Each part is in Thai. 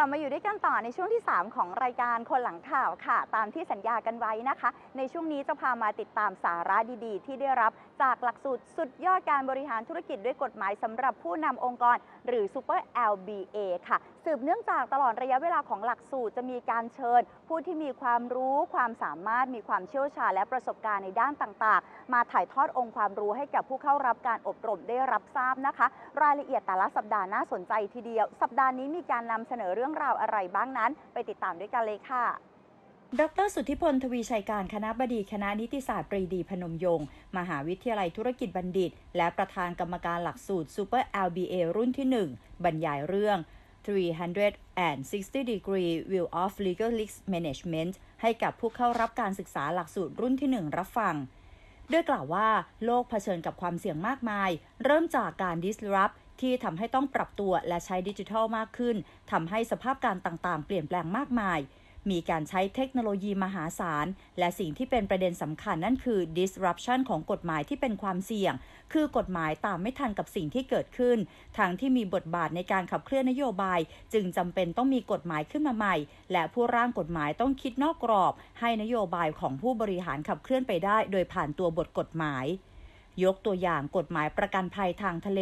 ลับมาอยู่ด้วยกันต่อในช่วงที่ 3 ของรายการคนหลังข่าวค่ะ ตามที่สัญญากันไว้นะคะ ในช่วงนี้จะพามาติดตามสาระดีๆ ที่ได้รับจากหลักสูตรสุดยอดการบริหารธุรกิจด้วยกฎหมายสำหรับผู้นำองค์กร หรือ Super LBA ค่ะสืบเนื่องจากตลอดระยะเวลาของหลักสูตรจะมีการเชิญ ผู้ที่มีความรู้ความสามารถมีความเชี่ยวชาญและประสบการณ์ในด้านต่างๆ มาถ่ายทอดองค์ความรู้ให้กับผู้เข้ารับการอบรมได้รับทราบนะคะ รายละเอียดแต่ละสัปดาห์น่าสนใจทีเดียว สัปดาห์นี้มีการนำเสนอเรื่องราวอะไรบ้างนั้น ไปติดตามด้วยกันเลยค่ะดรสุทธิพล ทวีชัยการ คณะบดี คณะนิติศาสตร์ปรีดีพนมยงค์ มหาวิทยาลัยธุรกิจบัณฑิต และประธานกรรมการหลักสูตร Super LBA รุ่นที่ 1 บรรยายเรื่อง 360 degree view of legal risk management ให้กับผู้เข้ารับการศึกษาหลักสูตรรุ่นที่ 1 รับฟัง โดยกล่าวว่าโลกเผชิญกับความเสี่ยงมากมาย เริ่มจากการ disrupt ที่ทำให้ต้องปรับตัวและใช้ดิจิทัลมากขึ้นทำให้สภาพการต่างๆ เปลี่ยนแปลงมากมาย มีการใช้เทคโนโลยีมหาศาล และสิ่งที่เป็นประเด็นสำคัญนั่นคือ disruption ของกฎหมายที่เป็นความเสี่ยง คือกฎหมายตามไม่ทันกับสิ่งที่เกิดขึ้น ทางที่มีบทบาทในการขับเคลื่อนนโยบาย จึงจำเป็นต้องมีกฎหมายขึ้นมาใหม่ และผู้ร่างกฎหมายต้องคิดนอกกรอบ ให้นโยบายของผู้บริหารขับเคลื่อนไปได้ โดยผ่านตัวบทกฎหมาย ยกตัวอย่างกฎหมายประกันภัยทางทะเล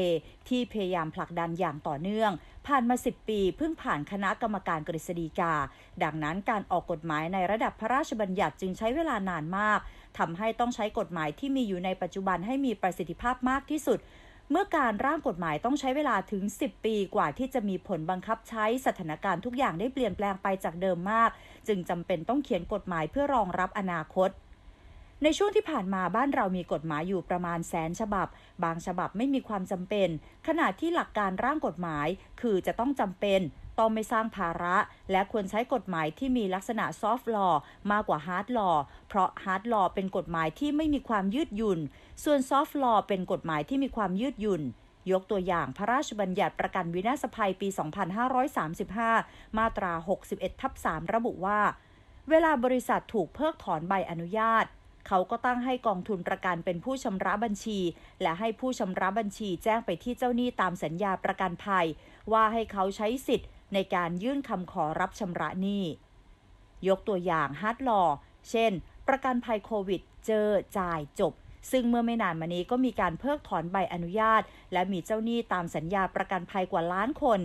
ที่พยายามผลักดันอย่างต่อเนื่อง ผ่านมา 10 ปีเพิ่งผ่านคณะกรรมการกฤษฎีกา ดังนั้นการออกกฎหมายในระดับพระราชบัญญัติจึงใช้เวลานานมากทำให้ต้องใช้กฎหมายที่มีอยู่ในปัจจุบันให้มีประสิทธิภาพมากที่สุดเมื่อการร่างกฎหมายต้องใช้เวลาถึง 10 ปีกว่าที่จะมีผลบังคับใช้สถานการณ์ทุกอย่างได้เปลี่ยนแปลงไปจากเดิมมาก จึงจำเป็นต้องเขียนกฎหมายเพื่อรองรับอนาคต ในช่วงที่ผ่านมาบ้านเรามีกฎหมายอยู่ประมาณแสนฉบับ บางฉบับไม่มีความจำเป็น ขณะที่หลักการร่างกฎหมาย คือจะต้องจำเป็นต้องไม่สร้างภาระ และควรใช้กฎหมายที่มีลักษณะซอฟต์ลอมากกว่าฮาร์ดลอเพราะฮาร์ดลอเป็นกฎหมายที่ไม่มีความยืดหยุ่น ส่วนซอฟต์ลอเป็นกฎหมายที่มีความยืดหยุ่นยกตัวอย่างพระราชบัญญัติประกันวินาศภัยปี 2535 มาตรา 61 ทับ 3 ระบุว่า เวลาบริษัทถูกเพิกถอนใบอนุญาต เขาก็ตั้งให้กองทุนประกันเป็นผู้ชำระบัญชี และให้ผู้ชำระบัญชีแจ้งไปที่เจ้าหนี้ตามสัญญาประกันภัย ว่าให้เขาใช้สิทธิ์ในการยื่นคำขอรับชำระหนี้ ยกตัวอย่างฮาร์ดลอเช่น ประกันภัยโควิด เจอจ่ายจบ ซึ่งเมื่อไม่นานมานี้ก็มีการเพิกถอนใบอนุญาต และมีเจ้าหนี้ตามสัญญาประกันภัยกว่าล้านคน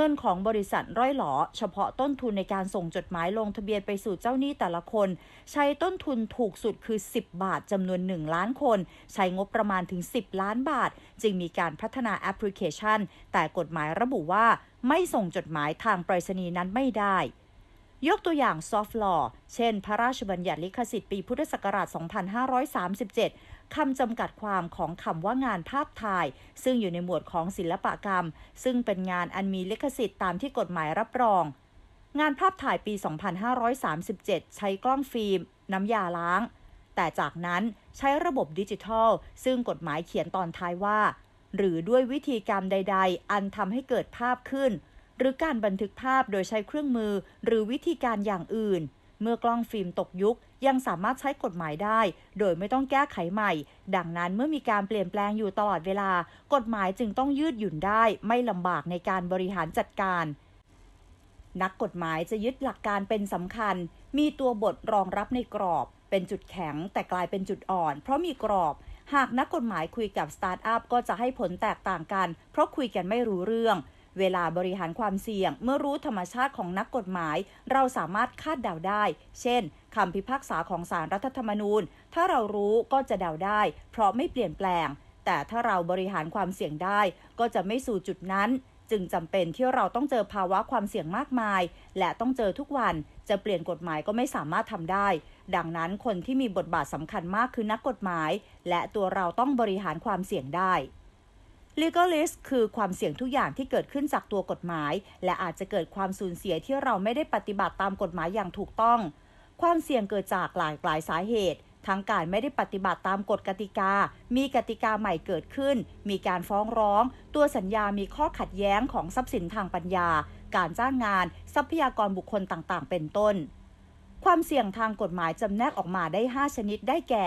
เงินของบริษัทร้อยหลอ เฉพาะต้นทุนในการส่งจดหมายลงทะเบียนไปสู่เจ้าหนี้แต่ละคน ใช้ต้นทุนถูกสุดคือ 10 บาทจำนวน 1 ล้านคน ใช้งบประมาณถึง 10 ล้านบาท จึงมีการพัฒนาแอปพลิเคชัน แต่กฎหมายระบุว่า ไม่ส่งจดหมายทางไปรษณีย์นั้นไม่ได้ยกตัวอย่าง soft law เช่น พระราชบัญญัติลิขสิทธิ์ปีพุทธศักราช 2537 คำจำกัดความของคำว่างานภาพถ่าย ซึ่งอยู่ในหมวดของศิลปกรรม ซึ่งเป็นงานอันมีลิขสิทธิ์ตามที่กฎหมายรับรอง งานภาพถ่ายปี 2537 ใช้กล้องฟิล์ม น้ำยาล้าง แต่จากนั้นใช้ระบบดิจิทัล ซึ่งกฎหมายเขียนตอนท้ายว่า หรือด้วยวิธีการใด ๆ อันทำให้เกิดภาพขึ้น หรือการบันทึกภาพโดยใช้เครื่องมือ หรือวิธีการอย่างอื่น เมื่อกล้องฟิล์มตกยุค ยังสามารถใช้กฎหมายได้ โดยไม่ต้องแก้ไขใหม่ ดังนั้นเมื่อมีการเปลี่ยนแปลงอยู่ตลอดเวลา กฎหมายจึงต้องยืดหยุ่นได้ไม่ลำบากในการบริหารจัดการ นักกฎหมายจะยึดหลักการเป็นสำคัญ มีตัวบทรองรับในกรอบ เป็นจุดแข็งแต่กลายเป็นจุดอ่อน เพราะมีกรอบหากนักกฎหมายคุยกับสตาร์ทอัพก็จะให้ผลแตกต่างกัน เพราะคุยกันไม่รู้เรื่อง เวลาบริหารความเสี่ยง เมื่อรู้ธรรมชาติของนักกฎหมาย เราสามารถคาดเดาได้ เช่นคำพิพากษาของศาลรัฐธรรมนูญ ถ้าเรารู้ก็จะเดาได้ เพราะไม่เปลี่ยนแปลง แต่ถ้าเราบริหารความเสี่ยงได้ ก็จะไม่สู่จุดนั้น จึงจำเป็นที่เราต้องเจอภาวะความเสี่ยงมากมาย และต้องเจอทุกวัน จะเปลี่ยนกฎหมายก็ไม่สามารถทำได้ ดังนั้นคนที่มีบทบาทสำคัญมากคือนักกฎหมาย และตัวเราต้องบริหารความเสี่ยงได้ legal risk คือความเสี่ยงทุกอย่างที่เกิดขึ้นจากตัวกฎหมาย และอาจจะเกิดความสูญเสียที่เราไม่ได้ปฏิบัติตามกฎหมายอย่างถูกต้อง ความเสี่ยงเกิดจากหลายหลายสาเหตุทั้งการไม่ได้ปฏิบัติตามกฎกติกา มีกติกาใหม่เกิดขึ้น มีการฟ้องร้อง ตัวสัญญามีข้อขัดแย้งของทรัพย์สินทางปัญญา การจ้างงาน ทรัพยากรบุคคลต่างๆ เป็นต้น ความเสี่ยงทางกฎหมายจำแนกออกมาได้ 5 ชนิดได้แก่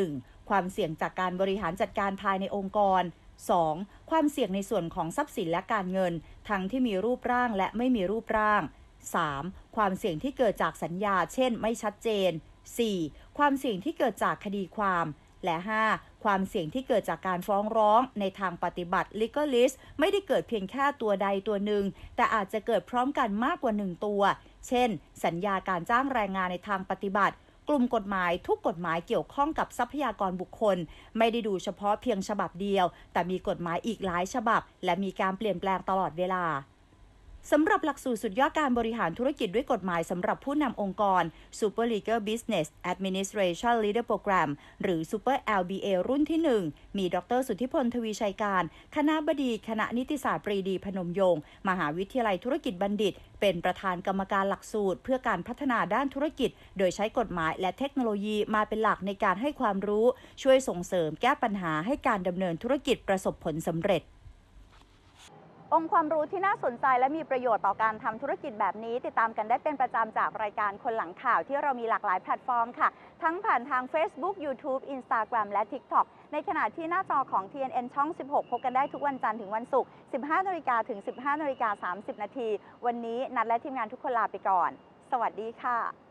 1. ความเสี่ยงจากการบริหารจัดการภายในองค์กร 2. ความเสี่ยงในส่วนของทรัพย์สินและการเงิน ทั้งที่มีรูปร่างและไม่มีรูปร่าง 3. ความเสี่ยงที่เกิดจากสัญญา เช่น ไม่ชัดเจน 4. ความเสี่ยงที่เกิดจากคดีความ และ 5. ความเสี่ยงที่เกิดจากการฟ้องร้องในทางปฏิบัติ legal list ไม่ได้เกิดเพียงแค่ตัวใดตัวหนึ่ง แต่อาจจะเกิดพร้อมกันมากกว่าหนึ่งตัว เช่น สัญญาการจ้างแรงงานในทางปฏิบัติ กลุ่มกฎหมายทุกกฎหมายเกี่ยวข้องกับทรัพยากรบุคคล ไม่ได้ดูเฉพาะเพียงฉบับเดียว แต่มีกฎหมายอีกหลายฉบับ และมีการเปลี่ยนแปลงตลอดเวลา สำหรับหลักสูตรสุดยอดการบริหารธุรกิจด้วยกฎหมายสำหรับผู้นำองค์กร Super Legal Business Administration Leader Program หรือ Super LBA รุ่นที่ 1 มีดรสุทธิพลทวีชัยการ คณะบดี คณะนิติศาสตร์ปรีดีพนมยงค์มหาวิทยาลัยธุรกิจบัณฑิต เป็นประธานกรรมการหลักสูตร เพื่อการพัฒนาด้านธุรกิจ โดยใช้กฎหมายและเทคโนโลยีมาเป็นหลักในการให้ความรู้ ช่วยส่งเสริมแก้ปัญหาให้การดำเนินธุรกิจประสบผลสำเร็จ องค์ความรู้ที่น่าสนใจและมีประโยชน์ต่อการทำธุรกิจแบบนี้ ติดตามกันได้เป็นประจำจากรายการคนหลังข่าวที่เรามีหลากหลายแพลตฟอร์มค่ะ ทั้งผ่านทาง Facebook YouTube Instagram และ TikTok ในขณะที่หน้าจอของ TNN ช่อง 16 พบกันได้ทุกวันจันทร์ถึงวันศุกร์ 15นาฬิกาถึง 15นาฬิกา30 นาที วันนี้นัดและทีมงานทุกคนลาไปก่อน สวัสดีค่ะ